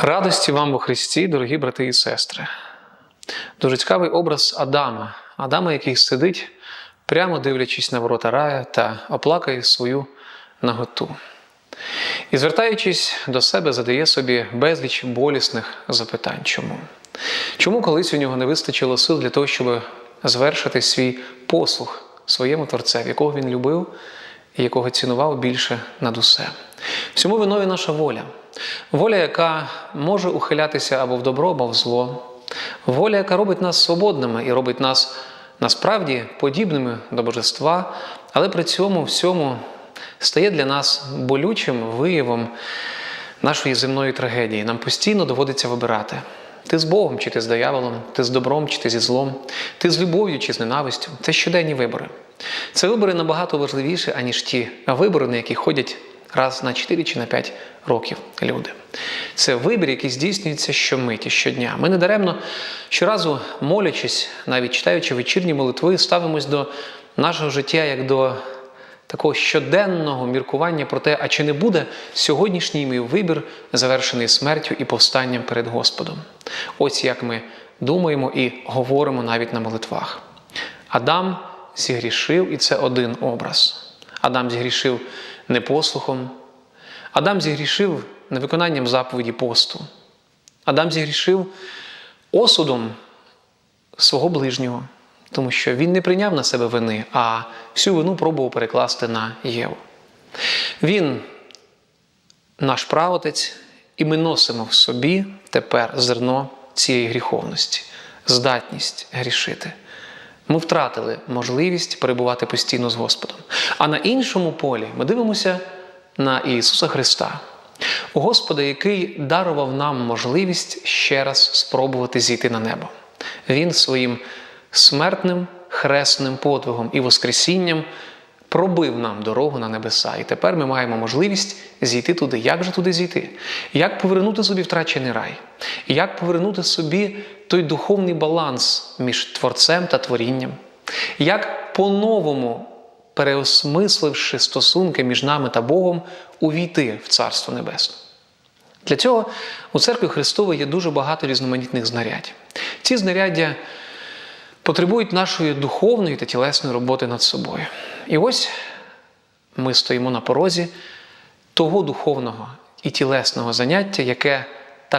Радості вам у Христі, дорогі брати і сестри. Дуже цікавий образ Адама, Адама, який сидить, прямо дивлячись на ворота рая та оплакає свою наготу. І, звертаючись до себе, задає собі безліч болісних запитань. Чому? Чому колись у нього не вистачило сил для того, щоб звершити свій послуг своєму Творцеві, якого він любив і якого цінував більше над усе? Всьому виною наша воля. Воля, яка може ухилятися або в добро, або в зло. Воля, яка робить нас свободними і робить нас насправді подібними до божества, але при цьому всьому стає для нас болючим виявом нашої земної трагедії. Нам постійно доводиться вибирати. Ти з Богом, чи ти з дияволом, ти з добром, чи ти зі злом, ти з любов'ю чи з ненавистю. Це щоденні вибори. Це вибори набагато важливіші, аніж ті вибори, на які ходять раз на 4 чи на 5 років люди. Це вибір, який здійснюється щомиті, щодня. Ми недаремно щоразу молячись, навіть читаючи вечірні молитви, ставимось до нашого життя як до такого щоденного міркування про те, а чи не буде сьогоднішній мій вибір завершений смертю і повстанням перед Господом. Ось як ми думаємо і говоримо навіть на молитвах. Адам зігрішив, і це один образ. Адам зігрішив непослухом, Адам зігрішив невиконанням заповіді посту. Адам зігрішив осудом свого ближнього, тому що він не прийняв на себе вини, а всю вину пробував перекласти на Єву. Він наш правотець, і ми носимо в собі тепер зерно цієї гріховності, здатність грішити. Ми втратили можливість перебувати постійно з Господом. А на іншому полі ми дивимося на Ісуса Христа, Господа, який дарував нам можливість ще раз спробувати зійти на небо. Він своїм смертним хресним подвигом і Воскресінням пробив нам дорогу на небеса. І тепер ми маємо можливість зійти туди. Як же туди зійти? Як повернути собі втрачений рай? Як повернути собі той духовний баланс між творцем та творінням? Як по-новому, переосмисливши стосунки між нами та Богом, увійти в Царство Небесне? Для цього у церкві Христової є дуже багато різноманітних знарядь. Ці знаряддя потребують нашої духовної та тілесної роботи над собою. І ось ми стоїмо на порозі того духовного і тілесного заняття, яке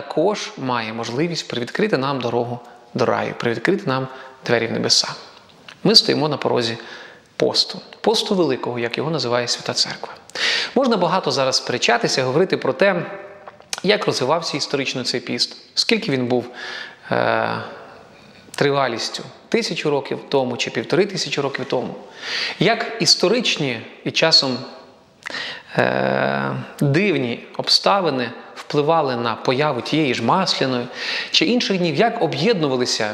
також має можливість привідкрити нам дорогу до раю, привідкрити нам двері в небеса. Ми стоїмо на порозі посту, посту великого, як його називає Свята Церква. Можна багато зараз сперечатися, говорити про те, як розвивався історично цей піст, скільки він був е, тривалістю тисячу років тому чи півтори тисячі років тому. Як історичні і часом е, дивні обставини впливали на появу тієї ж масляної чи інших днів, як об'єднувалися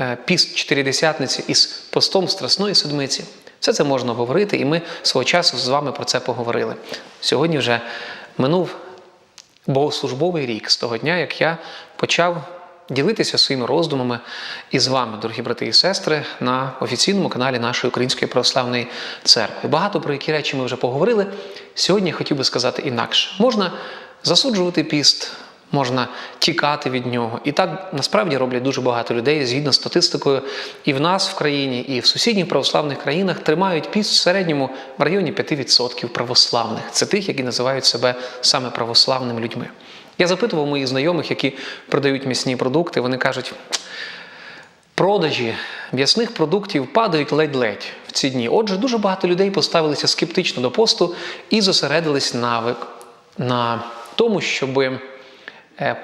е, піст Чотиридесятниці із постом Страсної Седмиці. Все це можна говорити, і ми свого часу з вами про це поговорили. Сьогодні вже минув богослужбовий рік з того дня, як я почав ділитися своїми роздумами із вами, дорогі брати і сестри, на офіційному каналі нашої Української православної церкви. Багато про які речі ми вже поговорили. Сьогодні я хотів би сказати інакше: можна засуджувати піст. Можна тікати від нього. І так насправді роблять дуже багато людей згідно з статистикою. І в нас в країні, і в сусідніх православних країнах тримають піст в середньому в районі 5% православних. Це тих, які називають себе саме православними людьми. Я запитував моїх знайомих, які продають м'ясні продукти. Вони кажуть, продажі м'ясних продуктів падають ледь-ледь в ці дні. Отже, дуже багато людей поставилися скептично до посту і зосередились на, на тому, щоби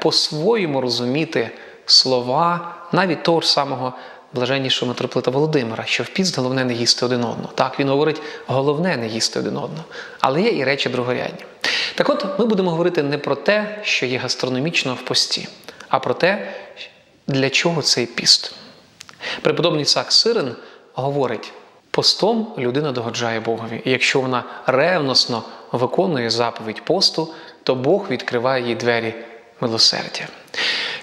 по-своєму розуміти слова навіть того ж самого блаженнішого митрополита Володимира, що в піст головне не їсти один одного. Так, він говорить, головне не їсти один одного. Але є і речі другорядні. Так от ми будемо говорити не про те, що є гастрономічно в пості, а про те, для чого цей піст. Преподобний Ісак Сирин говорить, постом людина догоджає Богові. І якщо вона ревносно виконує заповідь посту, то Бог відкриває їй двері милосердя.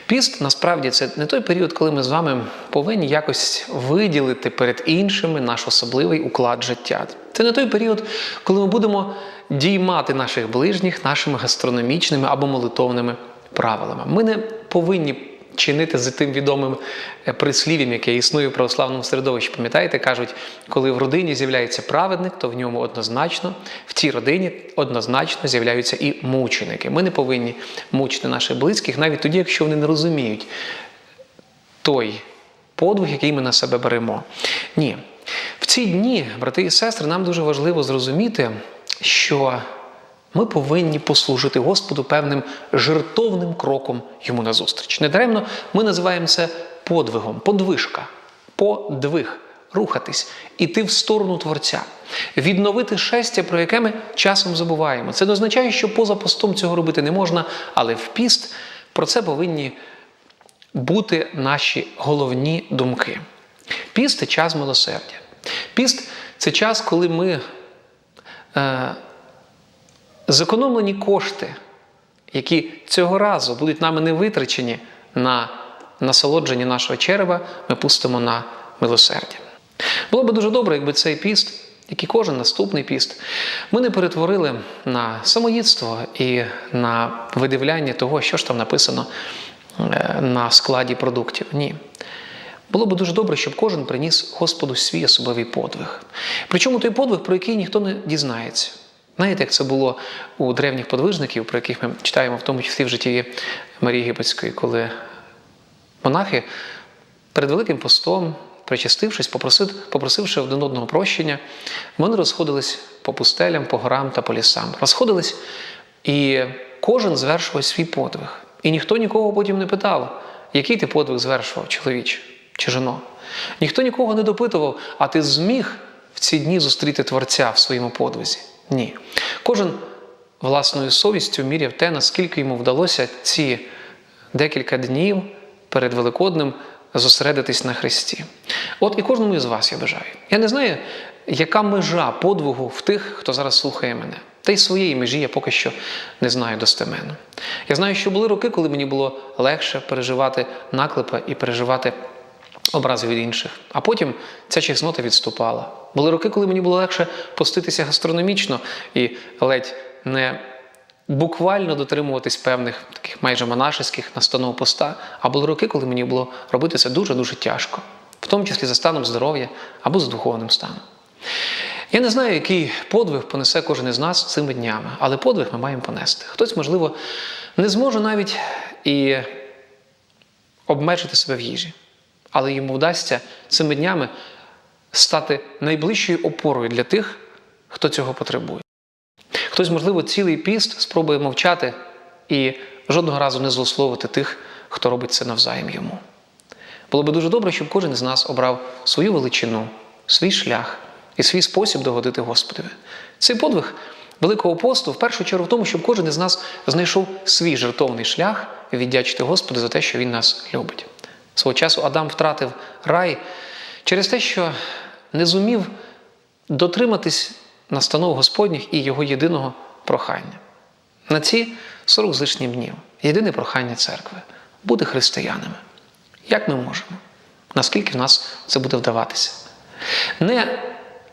Піст насправді це не той період, коли ми з вами повинні якось виділити перед іншими наш особливий уклад життя. Це не той період, коли ми будемо діймати наших ближніх нашими гастрономічними або молитовними правилами. Ми не повинні чинити за тим відомим е, прислів'ям, яке існує в православному середовищі. Пам'ятаєте, кажуть, коли в родині з'являється праведник, то в ньому однозначно, в цій родині однозначно з'являються і мученики. Ми не повинні мучити наших близьких, навіть тоді, якщо вони не розуміють той подвиг, який ми на себе беремо. Ні. В ці дні, брати і сестри, нам дуже важливо зрозуміти, що ми повинні послужити Господу певним жертовним кроком йому назустріч. Недаремно ми називаємо це подвигом, подвижка, подвиг, рухатись, іти в сторону Творця, відновити шестя, про яке ми часом забуваємо. Це не означає, що поза постом цього робити не можна, але в піст про це повинні бути наші головні думки. Піст це час милосердя. Піст це час, коли ми е, зекономлені кошти, які цього разу будуть нами не витрачені на насолодження нашого черева, ми пустимо на милосердя. Було би дуже добре, якби цей піст, як і кожен наступний піст, ми не перетворили на самоїдство і на видивляння того, що ж там написано е, на складі продуктів. Ні. Було б дуже добре, щоб кожен приніс Господу свій особливий подвиг. Причому той подвиг, про який ніхто не дізнається. Знаєте, як це було у древніх подвижників, про яких ми читаємо, в тому числі в житті Марії Єгипетської, коли монахи перед Великим постом, причастившись, попросив, попросивши один одного прощення, вони розходились по пустелям, по горам та по лісам. Розходились, і кожен звершував свій подвиг. І ніхто нікого потім не питав, який ти подвиг звершував, чоловіч чи жено. Ніхто нікого не допитував, а ти зміг в ці дні зустріти Творця в своєму подвизі. Ні. Кожен власною совістю міряв те, наскільки йому вдалося ці декілька днів перед Великоднем зосередитись на Христі. От і кожному із вас я бажаю. Я не знаю, яка межа подвигу в тих, хто зараз слухає мене. Та й своєї межі я поки що не знаю достеменно. Я знаю, що були роки, коли мені було легше переживати наклепи і переживати образи від інших. А потім ця чеснота відступала. Були роки, коли мені було легше поститися гастрономічно і ледь не буквально дотримуватись певних таких майже монашеських настанов поста. А були роки, коли мені було робити це дуже-дуже тяжко, в тому числі за станом здоров'я або за духовним станом. Я не знаю, який подвиг понесе кожен із нас цими днями, але подвиг ми маємо понести. Хтось, можливо, не зможе навіть і обмежити себе в їжі, але йому вдасться цими днями стати найближчою опорою для тих, хто цього потребує. Хтось, можливо, цілий піст спробує мовчати і жодного разу не злословити тих, хто робить це навзаєм йому. Було би дуже добре, щоб кожен з нас обрав свою величину, свій шлях і свій спосіб догодити Господові. Цей подвиг Великого посту в першу чергу в тому, щоб кожен із нас знайшов свій жертовний шлях віддячити Господу за те, що Він нас любить. Свого часу Адам втратив рай через те, що не зумів дотриматись настанов Господніх і його єдиного прохання. На ці 40 з лишнім днів єдине прохання церкви бути християнами. Як ми можемо? Наскільки в нас це буде вдаватися? Не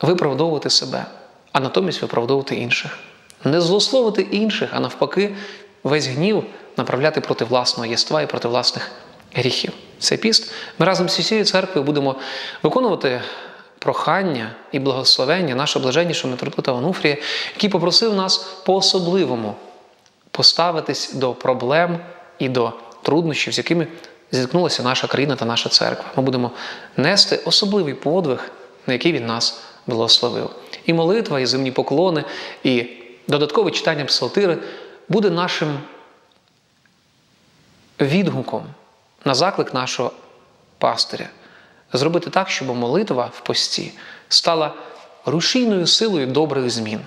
виправдовувати себе, а натомість виправдовувати інших. Не злословити інших, а навпаки, весь гнів направляти проти власного єства і проти власних гріхів. Цей піст ми разом з усією церквою будемо виконувати прохання і благословення нашого блаженнішого митрополита Онуфрія, який попросив нас по-особливому поставитись до проблем і до труднощів, з якими зіткнулася наша країна та наша церква. Ми будемо нести особливий подвиг, на який він нас благословив. І молитва, і земні поклони, і додаткове читання псалтири буде нашим відгуком на заклик нашого пастиря. Зробити так, щоб молитва в пості стала рушійною силою добрих змін,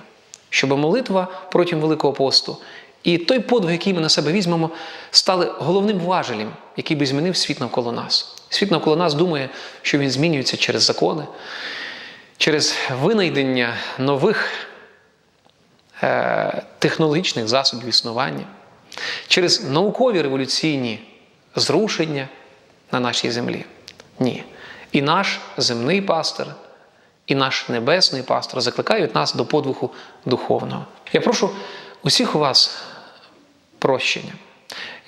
щоб молитва протягом Великого посту і той подвиг, який ми на себе візьмемо, стали головним важелем, який би змінив світ навколо нас. Світ навколо нас думає, що він змінюється через закони, через винайдення нових е, технологічних засобів існування, через наукові революційні зрушення на нашій землі. Ні. І наш земний пастир, і наш небесний пастор закликають нас до подвигу духовного. Я прошу усіх у вас прощення.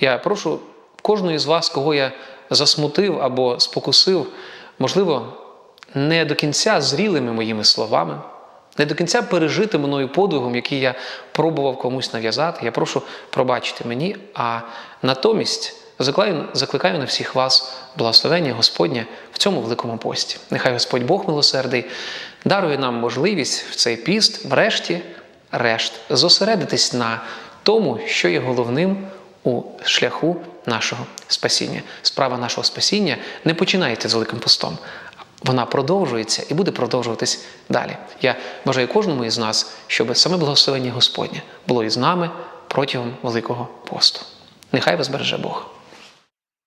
Я прошу кожного із вас, кого я засмутив або спокусив, можливо, не до кінця зрілими моїми словами, не до кінця пережити мною подвигом, який я пробував комусь нав'язати. Я прошу пробачити мені, а натомість закликаю, на всіх вас благословення Господнє в цьому великому пості. Нехай Господь Бог милосердий дарує нам можливість в цей піст, врешті, решт, зосередитись на тому, що є головним у шляху нашого спасіння. Справа нашого спасіння не починається з Великим постом. Вона продовжується і буде продовжуватись далі. Я бажаю кожному із нас, щоб саме благословення Господнє було із нами протягом Великого посту. Нехай вас береже Бог.